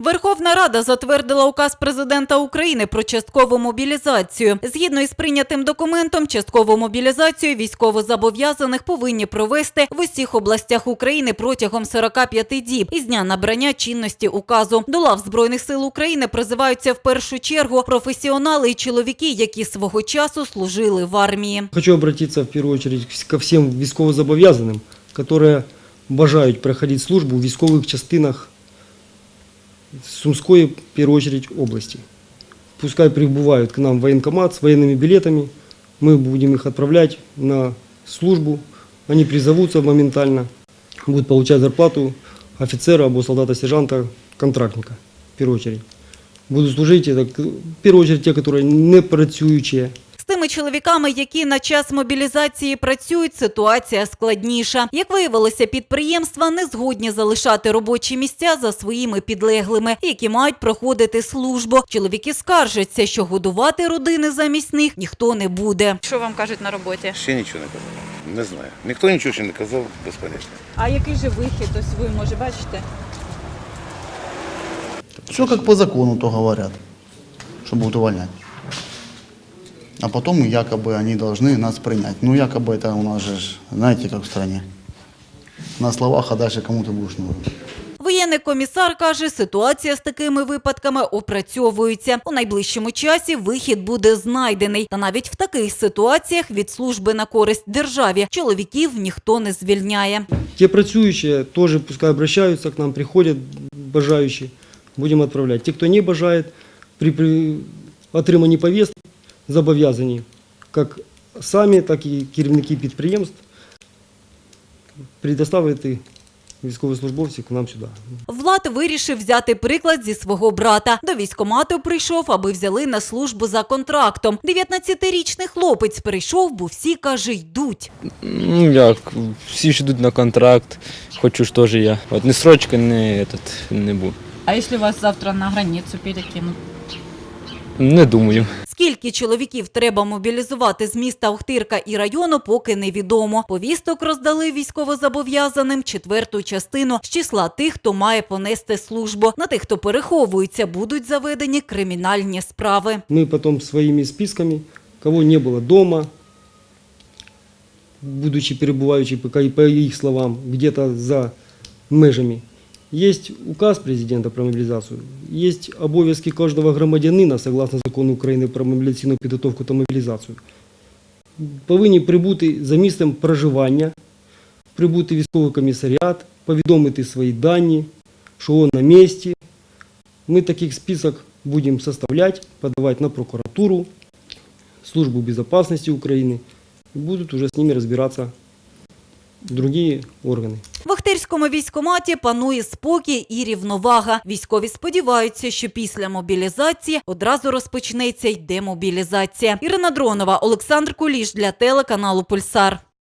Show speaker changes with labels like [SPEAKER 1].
[SPEAKER 1] Верховна Рада затвердила указ президента України про часткову мобілізацію. Згідно із прийнятим документом, часткову мобілізацію військовозобов'язаних повинні провести в усіх областях України протягом 45 діб із дня набрання чинності указу. До лав збройних сил України призиваються в першу чергу професіонали і чоловіки, які свого часу служили в армії.
[SPEAKER 2] Хочу обратиться в первую очередь ко всем військовозобов'язаним, которые бажають проходити службу у військових частинах Сумской, в первую очередь, области. Пускай прибывают к нам военкомат с военными билетами, мы будем их отправлять на службу, они призовутся моментально, будут получать зарплату офицера або солдата-сержанта, контрактника, в первую очередь. Будут служить, это, в первую очередь, те, которые не працюючі,
[SPEAKER 1] З тими чоловіками, які на час мобілізації працюють, ситуація складніша. Як виявилося, підприємства не згодні залишати робочі місця за своїми підлеглими, які мають проходити службу. Чоловіки скаржаться, що годувати родини замість них ніхто не буде. Що вам кажуть на роботі?
[SPEAKER 3] Ще нічого не казав. Не знаю. Ніхто нічого ще не казав, безпорядно.
[SPEAKER 1] А який же вихід? Ось ви може бачите?
[SPEAKER 4] Все как по закону то говорят, что будут увольнять А потом якобы они должны нас принять. Ну, якобы это у нас же, ж, знаете, как в стране. На словах, а дальше кому ты будешь нужен.
[SPEAKER 1] Воєнний комісар каже, ситуація з такими випадками опрацьовується. У найближчому часі вихід буде знайдений. Та навіть в таких ситуаціях від служби на користь державі чоловіків ніхто не звільняє.
[SPEAKER 2] Те працюющие тоже пускай обращаются к нам, приходят бажающие, будем отправлять. Те, кто не бажает, при, при отриманні повестки зобов'язані, як самі, так і керівники підприємств, предоставити військовослужбовців к нам сюди.
[SPEAKER 1] Влад вирішив взяти приклад зі свого брата. До військкомату прийшов, аби взяли на службу за контрактом. 19-річний хлопець прийшов, бо всі каже, йдуть.
[SPEAKER 5] Ну як, всі ж йдуть на контракт, хочу ж теж я. От не срочка, не, этот, не буду.
[SPEAKER 6] А если вас завтра на границу перекинут?
[SPEAKER 5] Не думаю.
[SPEAKER 1] Скільки чоловіків треба мобілізувати з міста Охтирка і району, поки невідомо. Повісток роздали військовозобов'язаним четверту частину з числа тих, хто має понести службу. На тих, хто переховується, будуть заведені кримінальні справи.
[SPEAKER 2] Мы потом своими списками, кого не было дома, будучи перебывающий, по по их словам, где-то за межами. Есть указ президента про мобілізацію, есть обов'язки кожного громадянина, согласно закону України про мобілізаційну підготовку та мобілізацію. Повинні прибути за місцем проживання, прибути військовий комісаріат, повідомити свої дані, що він на місці, мы таких список будем составлять, подавать на прокуратуру, службу безопасности Украины. И будут уже с ними разбираться другие органи.
[SPEAKER 1] В Охтирському військкоматі панує спокій і рівновага. Військові сподіваються, що після мобілізації одразу розпочнеться й демобілізація. Ірина Дронова, Олександр Куліш для телеканалу Пульсар.